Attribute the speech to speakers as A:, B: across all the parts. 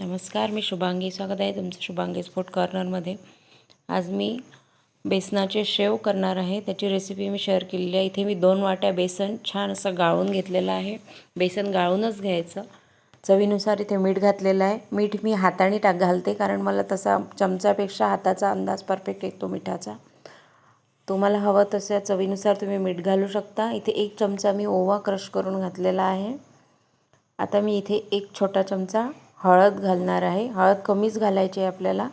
A: नमस्कार मी शुभांगी. स्वागत आहे तुमचं शुभांगी स्पोर्ट कॉर्नरमध्ये आज मी बेसनाचे शेव करणार आहे. त्याची रेसिपी मी शेअर केलेली आहे. इथे मी दोन वाट्या बेसन छान असं गाळून घेतलेलं आहे. बेसन गाळूनच घ्यायचं. चवीनुसार इथे मीठ घातलेलं आहे. मीठ मी हाताने टाक घालते कारण मला तसा चमचापेक्षा हाताचा अंदाज परफेक्ट येतो मिठाचा. तुम्हाला हवं तसं चवीनुसार तुम्ही मीठ घालू शकता. इथे एक चमचा मी ओवा क्रश करून घातलेला आहे. आता मी इथे एक छोटा चमचा हळद घालणार आहे. हळद कमीच घालायची आहे आपल्याला.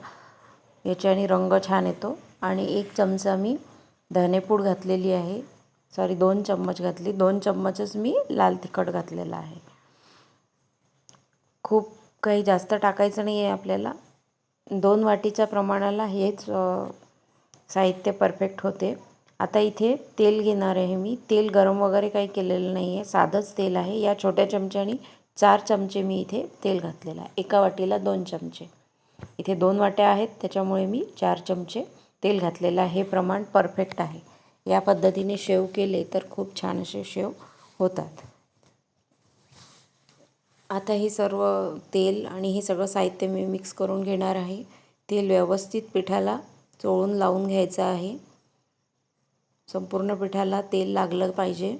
A: याच्याने रंग छान येतो. आणि एक चमचा मी धनेपूड घातलेली आहे. सॉरी दोन चम्मच घातली. दोन चम्मचच मी लाल तिखट घातलेला आहे. खूप काही जास्त टाकायचं नाही आहे आपल्याला. दोन वाटीच्या प्रमाणाला हेच साहित्य परफेक्ट होते. आता इथे तेल घेणार आहे मी. तेल गरम वगैरे काही केलेलं नाही आहे. साधंच तेल आहे. या छोट्या चमच्यानी चार चमचे मी इथे तेल घातलेलं आहे. एका वाटीला दोन चमचे. इथे दोन वाट्या आहेत त्याच्यामुळे मी चार चमचे तेल घातलेलं आहे. हे प्रमाण परफेक्ट आहे. या पद्धतीने शेव केले तर खूप छान असे शेव होतात. आता हे सर्व तेल आणि हे सगळं साहित्य मी मिक्स करून घेणार आहे. तेल व्यवस्थित पिठाला चोळून लावून घ्यायचं आहे. संपूर्ण पिठाला तेल लागलं पाहिजे.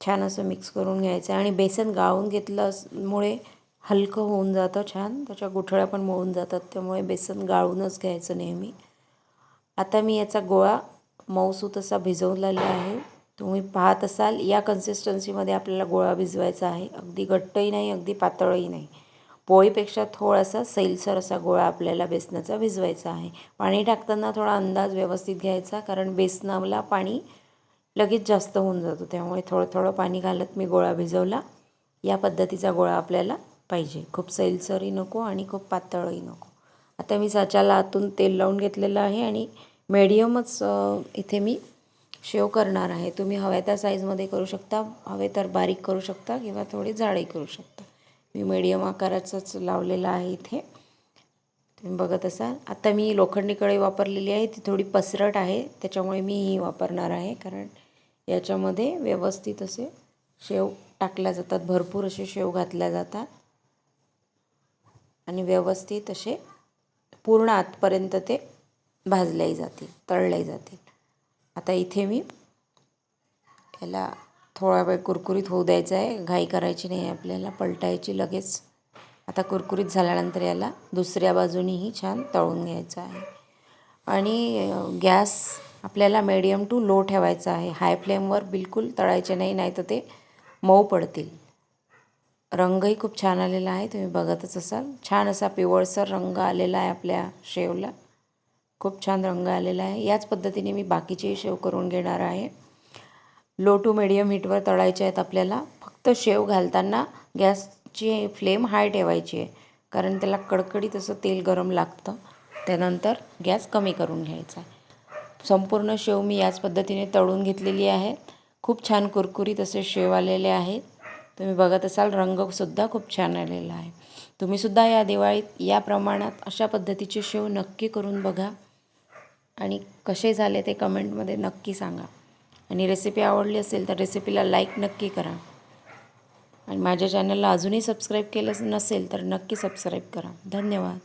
A: छान असं मिक्स करून घ्यायचं आणि बेसन गाळून घेतलं असमुळे हलकं होऊन जातं छान. त्याच्या गुठळ्या पण मळून जातात. त्यामुळे बेसन गाळूनच घ्यायचं नेहमी. आता मी याचा गोळा मऊसूत असा भिजवलेला आहे. तुम्ही पाहत असाल या कन्सिस्टन्सीमध्ये आपल्याला गोळा भिजवायचा आहे. अगदी घट्टही नाही अगदी पातळही नाही. पोळीपेक्षा थोडासा सैलसर असा गोळा आपल्याला बेसनाचा भिजवायचा आहे. पाणी टाकताना थोडा अंदाज व्यवस्थित घ्यायचा कारण बेसनाला पाणी लगेच जास्त होऊन जातो. त्यामुळे थोडं थोडं पाणी घालत मी गोळा भिजवला. या पद्धतीचा गोळा आपल्याला पाहिजे. खूप सैलसरही नको आणि खूप पातळही नको. आता मी साच्याला आतून तेल लावून घेतलेलं आहे आणि मीडियमच इथे मी शेव करणार आहे. तुम्ही हव्या त्या साईजमध्ये करू शकता. हवे तर बारीक करू शकता किंवा थोडी जाडही करू शकता. मी मीडियम आकाराचंच लावलेलं आहे इथे. तुम्ही बघत असाल. आता मी लोखंडी कढई वापरलेली आहे. ती थोडी पसरट आहे. त्याच्यामुळे मी ही वापरणार आहे. कारण याच्यामध्ये व्यवस्थित असे शेव टाकल्या जातात. भरपूर असे शेव घातल्या जातात. आणि व्यवस्थित असे पूर्ण आतपर्यंत ते भाजल्याही जातील तळल्याही जातील. आता इथे मी याला थोडा वेळ कुरकुरीत होऊ द्यायचं आहे. घाई करायची नाही आपल्याला पलटायची लगेच. आता कुरकुरीत झाल्यानंतर याला दुसऱ्या बाजूनीही छान तळून घ्यायचं आहे. आणि गॅस आपल्याला मीडियम टू लो ठेवायचा आहे. हाय फ्लेमवर बिलकुल तळायचे नाही नाही तर ते मऊ पडतील. रंगही खूप छान आलेला आहे. तुम्ही बघतच असाल. छान असा पिवळसर रंग आलेला आहे आपल्या शेवला. खूप छान रंग आलेला आहे. याच पद्धतीने मी बाकीचेही शेव करून घेणार आहे. लो टू मिडियम हीटवर तळायचे आहेत आपल्याला. फक्त शेव घालताना गॅसची फ्लेम हाय ठेवायची आहे. कारण त्याला कडकडीत असं तेल गरम लागतं. त्यानंतर गॅस कमी करून घ्यायचा संपूर्ण शेव मी याच पद्धतीने तळून घेतलेली आहे. खूप छान कुरकुरीत असे शेव आलेले आहेत. तुम्ही बघत असाल रंगसुद्धा खूप छान आलेला आहे. तुम्हीसुद्धा या दिवाळीत या प्रमाणात अशा पद्धतीचे शेव नक्की करून बघा. आणि कसे झाले ते कमेंटमध्ये नक्की सांगा. आणि रेसिपी आवडली असेल तर रेसिपीला लाईक नक्की करा. आणि माझ्या चॅनलला अजूनही सबस्क्राईब केलं नसेल तर नक्की सबस्क्राईब करा. धन्यवाद.